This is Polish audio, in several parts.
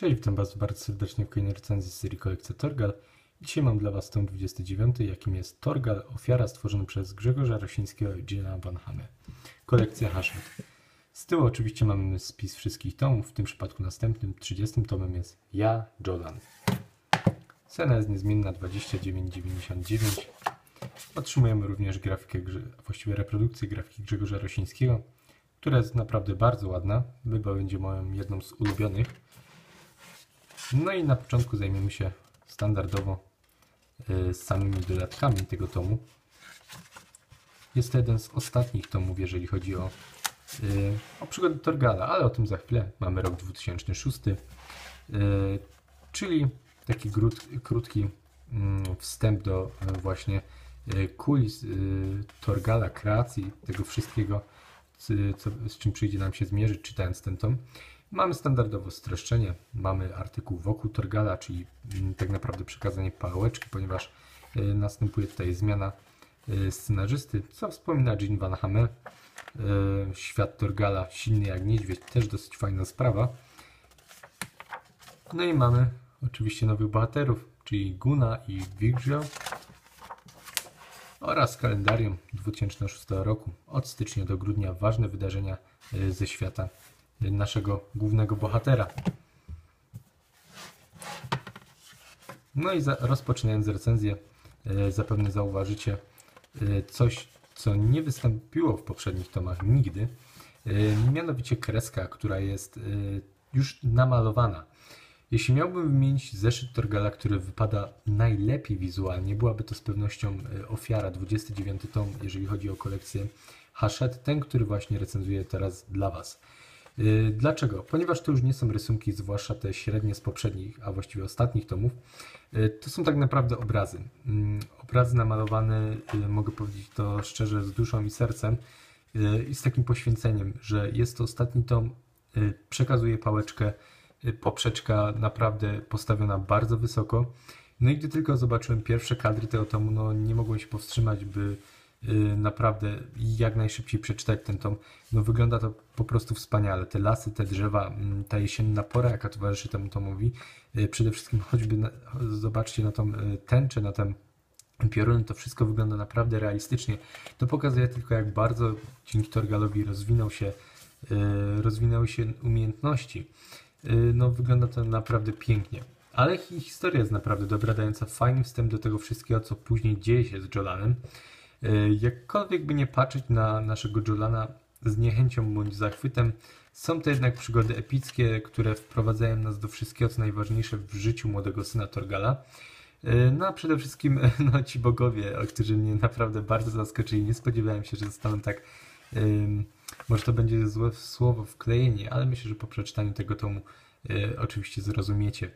Cześć, witam Was bardzo serdecznie w kolejnej recenzji z serii kolekcja Torgal. Dzisiaj mam dla Was tom 29, jakim jest Torgal, ofiara stworzona przez Grzegorza Rosińskiego i Gina Van. Kolekcja Hashmet. Z tyłu oczywiście mamy spis wszystkich tomów, w tym przypadku następnym, 30 tomem jest Ja, Jolan. Cena jest niezmienna 29,99. Otrzymujemy również grafikę, właściwie reprodukcję grafiki Grzegorza Rosińskiego, która jest naprawdę bardzo ładna. Chyba będzie moją jedną z ulubionych. No i na początku zajmiemy się standardowo z samymi dodatkami tego tomu. Jest to jeden z ostatnich tomów, jeżeli chodzi o, y, o przygody Torgala, ale o tym za chwilę. Mamy rok 2006, y, czyli taki krótki mm, wstęp do właśnie kulis Torgala, kreacji tego wszystkiego, co, z czym przyjdzie nam się zmierzyć czytając ten tom. Mamy standardowo streszczenie, mamy artykuł wokół Torgala, czyli tak naprawdę przekazanie pałeczki, ponieważ y, następuje tutaj zmiana y, scenarzysty, co wspomina Jean Van Hamme. Świat Torgala, silny jak niedźwiedź, też dosyć fajna sprawa. No i mamy oczywiście nowych bohaterów, czyli Guna i Virgil oraz kalendarium 2006 roku. Od stycznia do grudnia ważne wydarzenia ze świata naszego głównego bohatera. No i za, rozpoczynając recenzję, e, zapewne zauważycie e, coś, co nie wystąpiło w poprzednich tomach nigdy, e, mianowicie kreska, która jest już namalowana. Jeśli miałbym wymienić zeszyt Torgala, który wypada najlepiej wizualnie, byłaby to z pewnością ofiara 29 tom, jeżeli chodzi o kolekcję Hachette, ten, który właśnie recenzuję teraz dla Was. Y, dlaczego? Ponieważ to już nie są rysunki, zwłaszcza te średnie z poprzednich, a właściwie ostatnich tomów. Y, to są tak naprawdę obrazy. Mm, obrazy namalowane, y, mogę powiedzieć to szczerze, z duszą i sercem i z takim poświęceniem, że jest to ostatni tom, przekazuje pałeczkę, poprzeczka naprawdę postawiona bardzo wysoko. No i gdy tylko zobaczyłem pierwsze kadry tego tomu, no nie mogłem się powstrzymać, by naprawdę jak najszybciej przeczytać ten tom. No wygląda to po prostu wspaniale. Te lasy, te drzewa, mm, ta jesienna pora, jaka towarzyszy temu tomowi. Y, przede wszystkim choćby na, zobaczcie na tą y, tęczę, na ten piorun, to wszystko wygląda naprawdę realistycznie. To pokazuje tylko jak bardzo dzięki Torgalowi rozwinął się, rozwinęły się umiejętności. No wygląda to naprawdę pięknie. Ale historia jest naprawdę dobra, dająca fajny wstęp do tego wszystkiego, co później dzieje się z Jolanem. E, jakkolwiek by nie patrzeć na naszego Jolana z niechęcią bądź zachwytem, są to jednak przygody epickie, które wprowadzają nas do wszystkiego, co najważniejsze w życiu młodego syna Torgala. E, no a przede wszystkim no, ci bogowie, którzy mnie naprawdę bardzo zaskoczyli. Nie spodziewałem się, że zostanę tak. Może to będzie złe słowo wklejenie, ale myślę, że po przeczytaniu tego tomu y, oczywiście zrozumiecie.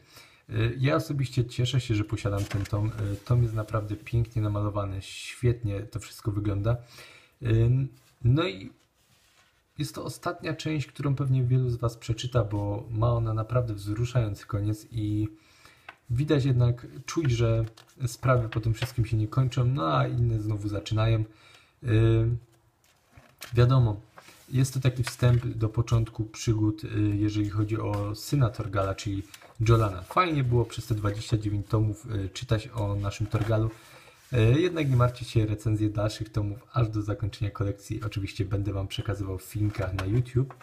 Y, ja osobiście cieszę się, że posiadam ten tom. Y, tom jest naprawdę pięknie namalowany, świetnie to wszystko wygląda. Y, no i jest to ostatnia część, którą pewnie wielu z Was przeczyta, bo ma ona naprawdę wzruszający koniec i widać jednak, czuć, że sprawy po tym wszystkim się nie kończą, no a inne znowu zaczynają. Wiadomo, jest to taki wstęp do początku przygód, jeżeli chodzi o syna Torgala, czyli Jolana. Fajnie było przez te 29 tomów e, czytać o naszym Torgalu. E, jednak nie martwcie się, recenzje dalszych tomów aż do zakończenia kolekcji. Oczywiście będę Wam przekazywał w filmikach na YouTube.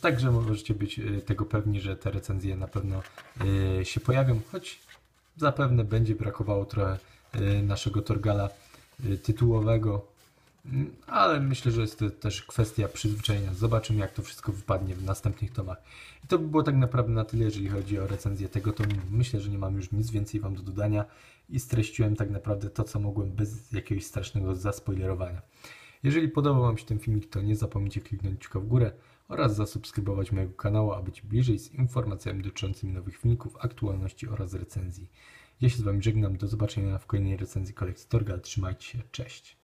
Także możecie być tego pewni, że te recenzje na pewno się pojawią, choć zapewne będzie brakowało trochę naszego Torgala tytułowego, ale myślę, że jest to też kwestia przyzwyczajenia. Zobaczymy, jak to wszystko wypadnie w następnych tomach. I to by było tak naprawdę na tyle, jeżeli chodzi o recenzję tego tomu. Myślę, że nie mam już nic więcej Wam do dodania i streściłem tak naprawdę to, co mogłem bez jakiegoś strasznego zaspoilerowania. Jeżeli podobał Wam się ten filmik, to nie zapomnijcie kliknąć kciuka w górę oraz zasubskrybować mojego kanału, aby być bliżej z informacjami dotyczącymi nowych filmików, aktualności oraz recenzji. Ja się z Wami żegnam, do zobaczenia w kolejnej recenzji kolekcji Torgal, trzymajcie się, cześć!